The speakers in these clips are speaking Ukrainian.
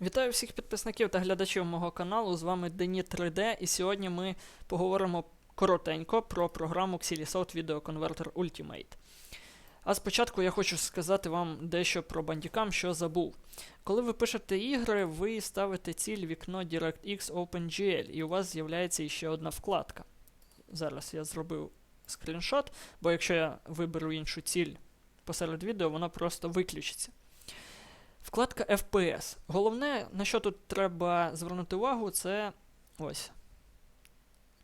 Вітаю всіх підписників та глядачів мого каналу. З вами Дені 3D, і сьогодні ми поговоримо коротенько про програму Xilisoft Video Converter Ultimate. А спочатку я хочу сказати вам дещо про Bandicam, що забув. Коли ви пишете ігри, ви ставите ціль вікно DirectX OpenGL, і у вас з'являється ще одна вкладка. Зараз я зробив скріншот, бо якщо я виберу іншу ціль посеред відео, вона просто виключиться. Вкладка FPS. Головне, на що тут треба звернути увагу, це ось.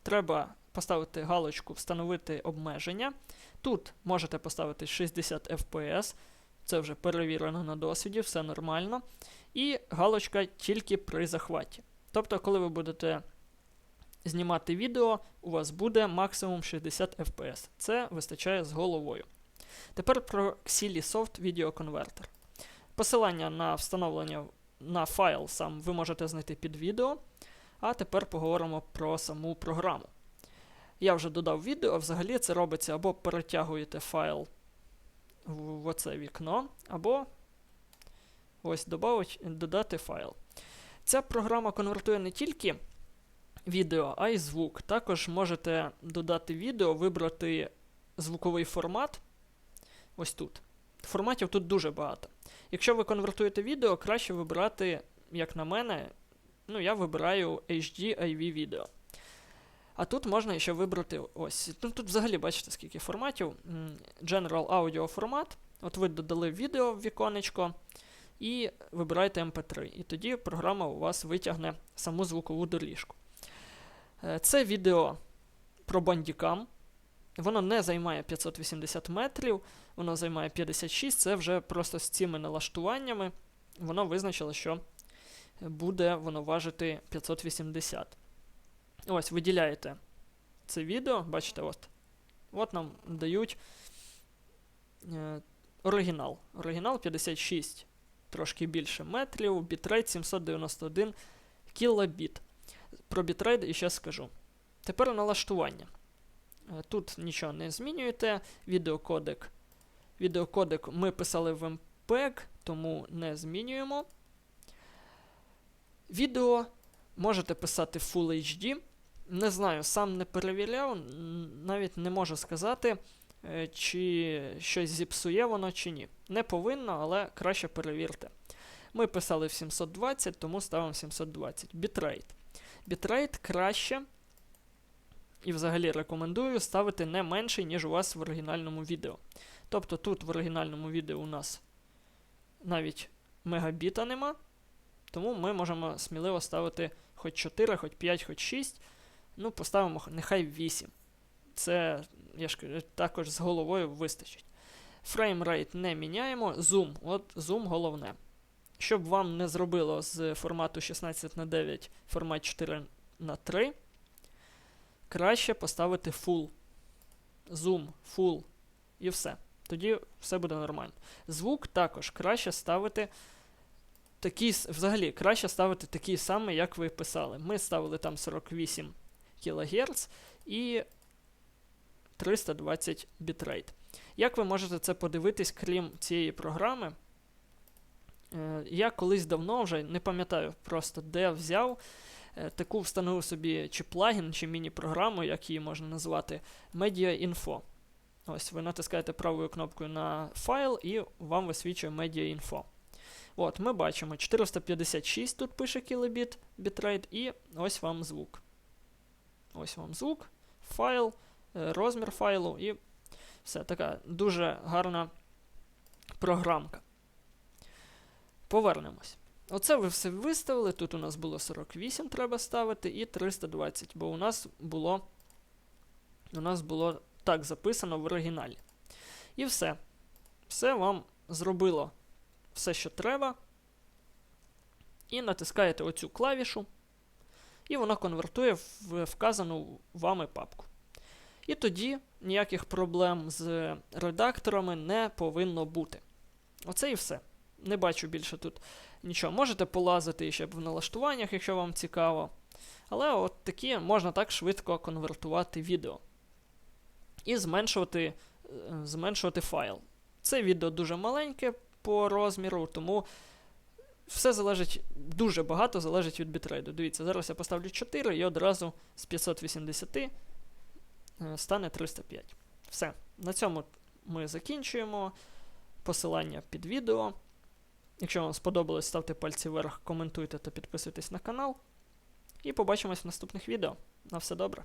Треба поставити галочку Встановити обмеження. Тут можете поставити 60 FPS. Це вже перевірено на досвіді, все нормально. І галочка тільки при захваті. Тобто, коли ви будете знімати відео, у вас буде максимум 60 FPS. Це вистачає з головою. Тепер про Xilisoft Video Converter. Посилання на встановлення на файл сам ви можете знайти під відео. А тепер поговоримо про саму програму. Я вже додав відео, взагалі це робиться або перетягуєте файл в оце вікно, або ось додати файл. Ця програма конвертує не тільки відео, а й звук. Також можете додати відео, вибрати звуковий формат. Ось тут. Форматів тут дуже багато. Якщо ви конвертуєте відео, краще вибирати, як на мене, ну, я вибираю HD AV відео. А тут можна ще вибрати ось. Ну, тут взагалі бачите, скільки форматів. General Audio формат. От ви додали відео в віконечко і вибираєте MP3. І тоді програма у вас витягне саму звукову доріжку. Е, Це відео про Bandicam. Воно не займає 580 метрів, воно займає 56, це вже просто з цими налаштуваннями воно визначило, що буде воно важити 580. Ось, виділяєте це відео, бачите, от. От нам дають е, оригінал. Оригінал 56, трошки більше метрів, бітрейт 791 кілобіт. Про бітрейт іще скажу. Тепер налаштування. Е, Тут нічого не змінюєте. Відеокодек. Відеокодек ми писали в MPEG, тому не змінюємо. Відео можете писати Full HD. Не знаю, сам не перевіряв, навіть не можу сказати, е, чи щось зіпсує воно, чи ні. Не повинно, але краще перевірте. Ми писали в 720, тому ставимо 720. Бітрейт. Бітрейт краще. І взагалі рекомендую ставити не менший, ніж у вас в оригінальному відео. Тобто тут в оригінальному відео у нас навіть мегабіта нема, тому ми можемо сміливо ставити хоч 4, хоч 5, хоч 6. Ну, поставимо нехай 8. Це, я ж кажу, також з головою вистачить. Фреймрейт не міняємо. Zoom. От зум головне. Щоб вам не зробило з формату 16 на 9 формат 4 на 3 краще поставити full. Zoom, full і все. Тоді все буде нормально. Звук також краще ставити такий, взагалі, краще ставити такий самий, як ви писали. Ми ставили там 48 кГц і 320 бітрейт. Як ви можете це подивитись, крім цієї програми? Е, я колись давно вже не пам'ятаю просто, де взяв. Таку встановив собі чи плагін, чи міні-програму, як її можна назвати, Media Info. Ось, ви натискаєте правою кнопкою на файл, і вам висвічує Media Info. От, Ми бачимо 456 тут пише кілобіт бітрейт, і ось вам звук. Ось вам звук, файл, розмір файлу, і все така дуже гарна програмка. Повернемось. Оце ви все виставили. Тут у нас було 48, треба ставити, і 320, бо у нас було у нас було так записано в оригіналі. І все. Все вам зробило все, що треба. І натискаєте оцю клавішу, і воно конвертує в вказану вами папку. І тоді ніяких проблем з редакторами не повинно бути. Оце і все. Не бачу більше тут нічого. Можете полазити ще в налаштуваннях, якщо вам цікаво. Але от такі можна так швидко конвертувати відео. І зменшувати зменшувати файл. Це відео дуже маленьке по розміру, тому все залежить, дуже багато залежить від бітрейду. Дивіться, зараз я поставлю 4 і одразу з 580 е, стане 305. Все. На цьому ми закінчуємо. Посилання під відео. Якщо вам сподобалось, ставте пальці вверх, коментуйте та підписуйтесь на канал. І побачимось в наступних відео. На все добре.